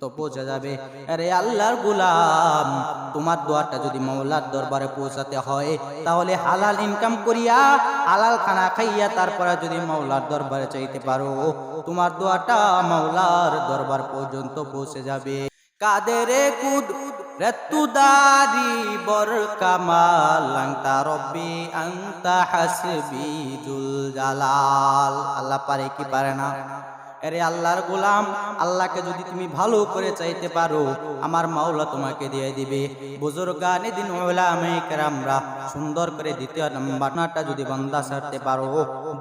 তো পৌঁছে যাবে। আরে আল্লাহর গুলাম, তোমার দোয়াটা যদি মাওলার দরবারে পৌঁছাতে হয়, তাহলে হালাল ইনকাম করিয়া হালাল খানা খাইয়া তারপরে যদি মাওলার দরবারে চাইতে পারো, তোমার দোয়াটা মাওলার দরবার পর্যন্ত পৌঁছে যাবে। কাদেরে কুদ রতুদারি বর কামাল আংতা রব্বি, আংতা হাসবি জুল জালাল। আল্লাহ পারে কি পারে না? আরে আল্লাহর গোলাম, আল্লাহকে যদি তুমি ভালো করে চাইতে পারো, আমার মাওলা তোমাকে দিয়ে দিবে। বুজুর্গানে দিন ওলামে সুন্দর করে দ্বিতীয় নাম্বারটা যদি বান্দা ছাড়তে পারো,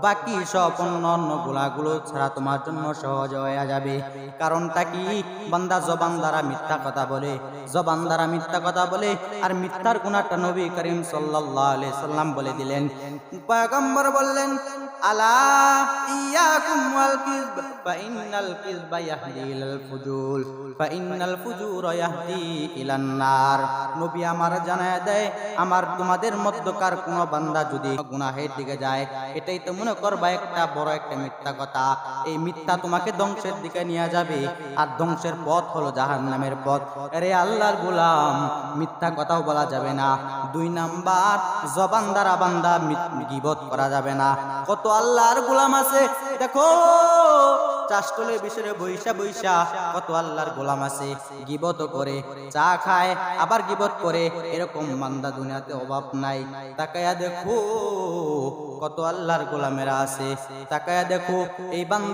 বাকি সব অন্য গুলাগুলো ছাড়া তোমার জন্য সহজ হয়ে যাবে। কারণটা কি? বান্দা জবান দ্বারা মিথ্যা কথা বলে, জবান দ্বারা মিথ্যা কথা বলে, আর মিথ্যার গুণাটা নবী করিম আলাইহি সাল্লাম বলে দিলেন। বললেন ধ্বংসের দিকে নিয়ে যাবে, আর ধ্বংসের পথ হলো জাহান্নামের পথ। আরে আল্লাহর গোলাম, মিথ্যা কথাও বলা যাবে না। দুই নাম্বার জবান দ্বারা বান্দা গিবত করা যাবে না। কত আল্লাহর গোলাম আছে। দেখো চাষতলে বিষয়ে বৈশা বৈশা, কত আল্লাহর গোলাম আছে। গিবত করে, চা খায়, আবার গিবত করে। এরকম মান্দা দুনিয়াতে অভাব নাই। তাকায়া দেখো, কত আল্লাহর গোলামেরা আছে। তাকায়া দেখো, এই বান্দা